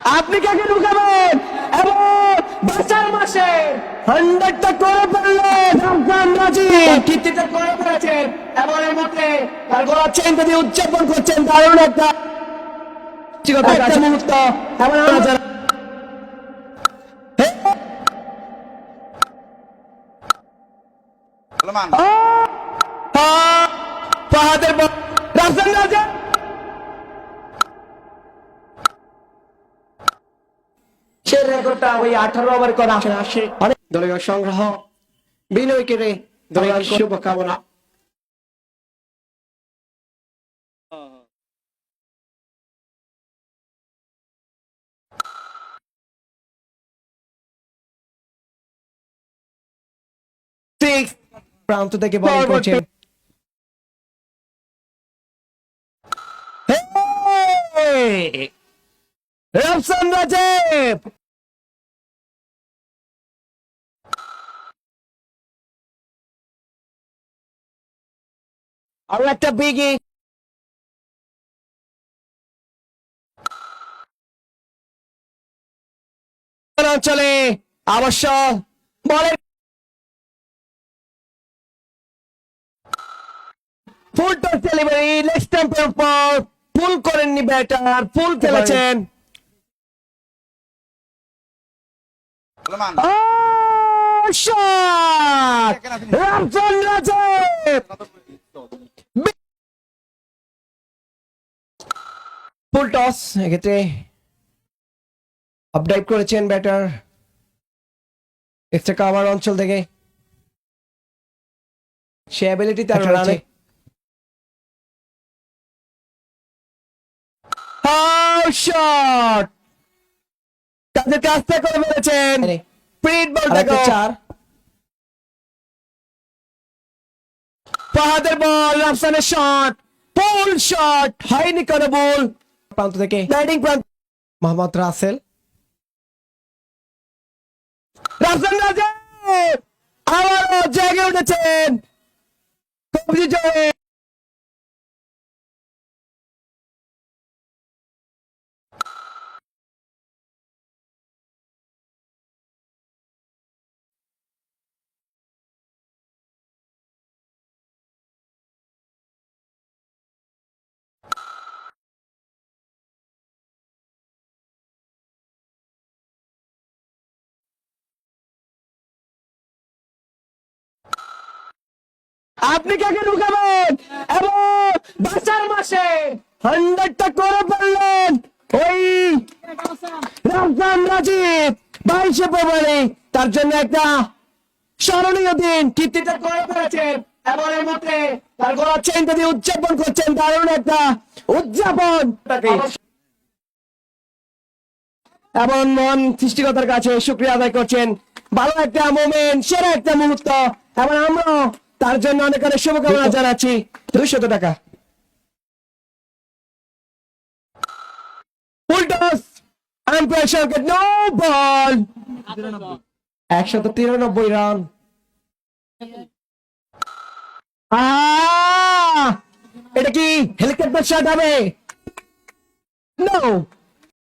আপনি কাকে ঢুকাবেন এবং মাসে। হান্ড্রেডটা করে ফেললেন। আফগান রাজি। কীর্তিটা করে ফেলেছেন। এবং এর মধ্যে তার গলার চেনটা দিয়ে উদযাপন করছেন দারুণ একটা একটা মুহূর্ত। এবং পাহাদের রেকর্ডটা ওই আঠারো ওভার করা আসে দলীয় সংগ্রহ বিনয় কেড়ে দলীয় শুভকামনা প্রান্ত থেকে বল করছেন Hey! রাফসান আরও একটা বিগি অঞ্চলে অবশ্য বলের ফুল টস ডেলিভারি লেগ স্ট্যাম্পের উপর ফুল করেননি ব্যাটার ফুল খেলেছেন। শট রাফসান ফুল টস এক্ষেত্রে আপডাইভ করেছেন ব্যাটার এক্সট্রা কাভার অঞ্চল থেকে। সে অ্যাবিলিটি তার রয়েছে। শট তাদের কাজটা করে ফেলেছেন প্রিন্ট বল দেখো। চার। ফাহাদের বল রাফসানের শট পুল শট হয়নি কোনো বল প্রান্ত থেকে। ব্যাটিং প্রান্ত। মোহাম্মদ রাসেল। রাসেল রাজা আবারও জেগে উঠেছেন। কবজি জয়ে! আপনি কাকে ঢুকাবেন? এবং বাঁচার মাসে হান্ড্রেডটা করে ফেললেন ওই রামজান রাজীব, বাইশে ফেব্রুয়ারি। তার জন্য একটা স্মরণীয় দিন, কীর্তিটা করে ফেলেছেন। মধ্যে উদযাপন করছেন, দারুণ একটা উদযাপন। এবং মন সৃষ্টিকতার কাছে শুক্রিয়া আদায় করছেন। ভালো একটা মোমেন্ট সেরা একটা মুহূর্ত। এবং আমরা তার জন্য অনেক অনেক শুভকামনা জানাচ্ছি। দুইশত টাকা। উল্টাস আম্পায়ার সরকার নো বল একশত তিরানব্বই রান! এটা কি হেলিকপ্টার শট হবে? নো